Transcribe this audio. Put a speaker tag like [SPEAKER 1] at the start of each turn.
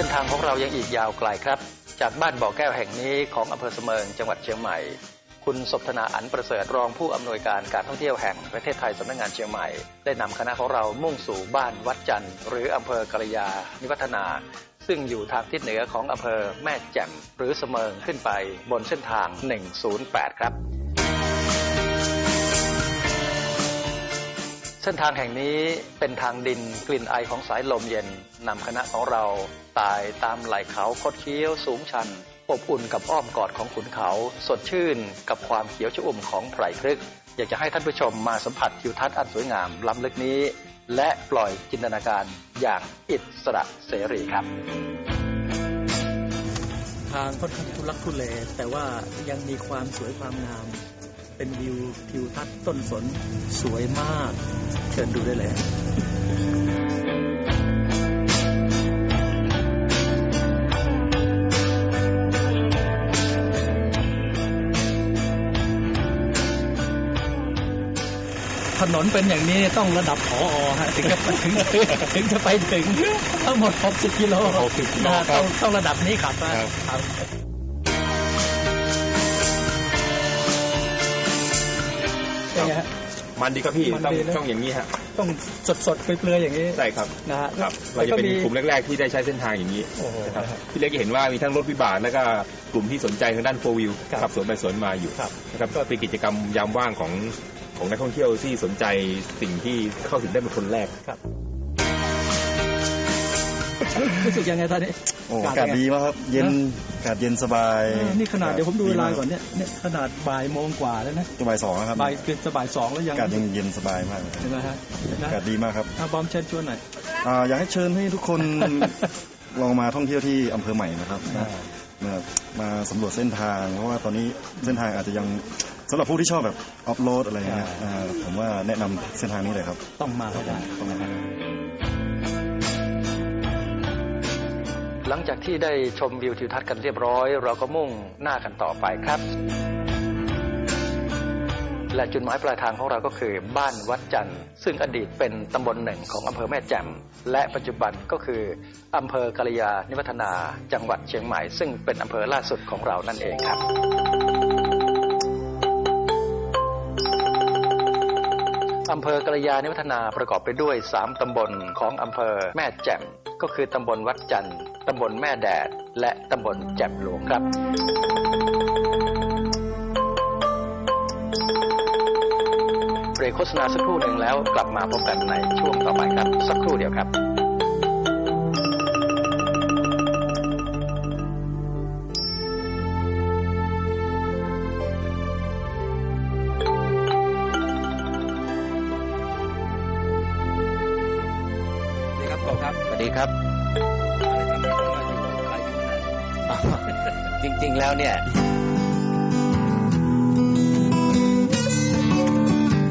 [SPEAKER 1] เรายังอีกยาวไกลครับ จากบ้านบ่อแก้วแห่งนี้ของอำเภอเสมิงจังหวัดเชียงใหม่ คุณศพธนาอันประเสริฐรองผู้อำนวยการการท่องเที่ยวแห่งประเทศไทยสำนักงานเชียงใหม่ ได้นำคณะของเรามุ่งสู่บ้านวัดจันทร์หรืออำเภอกระยา นิวัฒนา ซึ่งอยู่ทางทิศเหนือของอำเภอแม่แจ่มหรือเสมิงขึ้นไปบนเส้นทาง 108 ครับ เส้นทางแห่งนี้เป็นทางดินกลิ่นไอของสายลมเย็นนำคณะของเราตายตามไหล่เขาคดเคี้ยวสูงชัน อบอุ่นกับอ้อมกอดของขุนเขา สดชื่นกับความเขียวชอุ่มของไพรพฤกษ์อยากจะให้ท่านผู้ชมมาสัมผัสทิวทัศน์อันสวยงามล้ำลึกนี้ และปล่อยจินตนาการอย่างอิสระเสรีครับ
[SPEAKER 2] ทางค่อนข้างทุลักทุเลแต่ว่ายังมีความสวยความงาม เป็นวิวทิวทัศน์ต้นสนสวยมาก เชิญดูได้เลยถนนเป็นอย่างนี้ต้องระดับผอฮะถึงจะถึงถึงจะไปถึงทั้งหมด 60 กิโล
[SPEAKER 3] 60กิโล
[SPEAKER 2] นะฮะ
[SPEAKER 3] ครั
[SPEAKER 2] ต้
[SPEAKER 3] บ
[SPEAKER 2] องต้องระดับนี้ขับนะครับครับเป็นไงฮะ
[SPEAKER 3] มันดีครับพี่
[SPEAKER 2] มัน
[SPEAKER 3] ต้อง
[SPEAKER 2] ดีนะ
[SPEAKER 3] ต้องอย่างนี้ฮะ
[SPEAKER 2] ต้องสดสดๆเปลือยๆอย่างนี้
[SPEAKER 3] ใช่ครับ
[SPEAKER 2] นะฮะ
[SPEAKER 3] ครับ
[SPEAKER 2] แล้
[SPEAKER 3] เรา
[SPEAKER 2] ว
[SPEAKER 3] จะ
[SPEAKER 2] ก็
[SPEAKER 3] เป็น
[SPEAKER 2] มี
[SPEAKER 3] กลุ่มแรก ๆ ที่ได้ใช้เส้นทางอย่างนี้
[SPEAKER 2] โอ้โห
[SPEAKER 3] นะครับ
[SPEAKER 2] นะฮะ
[SPEAKER 3] พี่เล็กจะเห็นว่ามีทั้งรถวิบากแล้วก็กลุ่มที่สนใจทางด้านโฟวิว
[SPEAKER 2] ครับ
[SPEAKER 3] ขับสวนไปสวนมาอยู่
[SPEAKER 2] ครับ
[SPEAKER 3] นะครับก็เป็นกิจกรรมยามว่างของของนักท่องเที่ยวที่สนใจสิ่งที่เข้าถึงได้เป็นคนแรก
[SPEAKER 2] ครับ รู้สึกยังไงตอนนี้
[SPEAKER 4] โอ้อากาศดีมากครับ เย็นอากาศเย็นสบาย
[SPEAKER 2] เออนี่ขนาดเดี๋ยวผมดูเวลาก่อน
[SPEAKER 4] ดี
[SPEAKER 2] เนี่ยเนี่ยขนาดบ่ายโมงกว่าแล้วนะ
[SPEAKER 4] จะบ่ายสองแล้วครับ
[SPEAKER 2] บ่ายเกือบจะบ่ายสองแล้วยัง
[SPEAKER 4] อากาศยังเย็นสบายมากเลย
[SPEAKER 2] เห็นไหมฮะนะ
[SPEAKER 4] อากาศดีมากครับ
[SPEAKER 2] อะบอมเชิญชวนหน่อย
[SPEAKER 4] อ่าอยากให้เชิญให้ทุกคน ลองมาท่องเที่ยวที่อำเภอใหม่นะครับนะมามาสำรวจเส้นทาง เพราะว่าตอนนี้เส้นทางอาจจะยังสำหรับผู้ที่ชอบแบบออฟโรดอะไรเงี้ย
[SPEAKER 2] อ่า
[SPEAKER 4] อ่าผมว่าแนะนำเส้นทางนี้เลยครับ
[SPEAKER 2] ต้องมาให้ได้
[SPEAKER 4] ต้องมา
[SPEAKER 1] หลังจากที่ได้ชมวิวทิวทัศน์กันเรียบร้อย เราก็มุ่งหน้ากันต่อไปครับ และจุดหมายปลายทางของเราก็คือบ้านวัดจันทร์ ซึ่งอดีตเป็นตำบลหนึ่งของอำเภอแม่แจ่มและปัจจุบันก็คืออำเภอกาลยานิวัฒนา จังหวัดเชียงใหม่ ซึ่งเป็นอำเภอล่าสุดของเรานั่นเองครับ อำเภอกระยานิวัฒนาประกอบไปด้วย 3 ตำบลของอำเภอแม่แจ่ม ก็คือตำบลวัดจันทร์ตำบลแม่แดด และตำบลแจ่มหลวงครับเบรกโฆษณาสักครู่หนึ่งแล้วกลับมาพบกันในช่วงต่อไปครับสักครู่เดียวครับ
[SPEAKER 3] สวัสดีครับผมครับ
[SPEAKER 5] สวัสดีครับจริง ๆ แล้วเนี่ย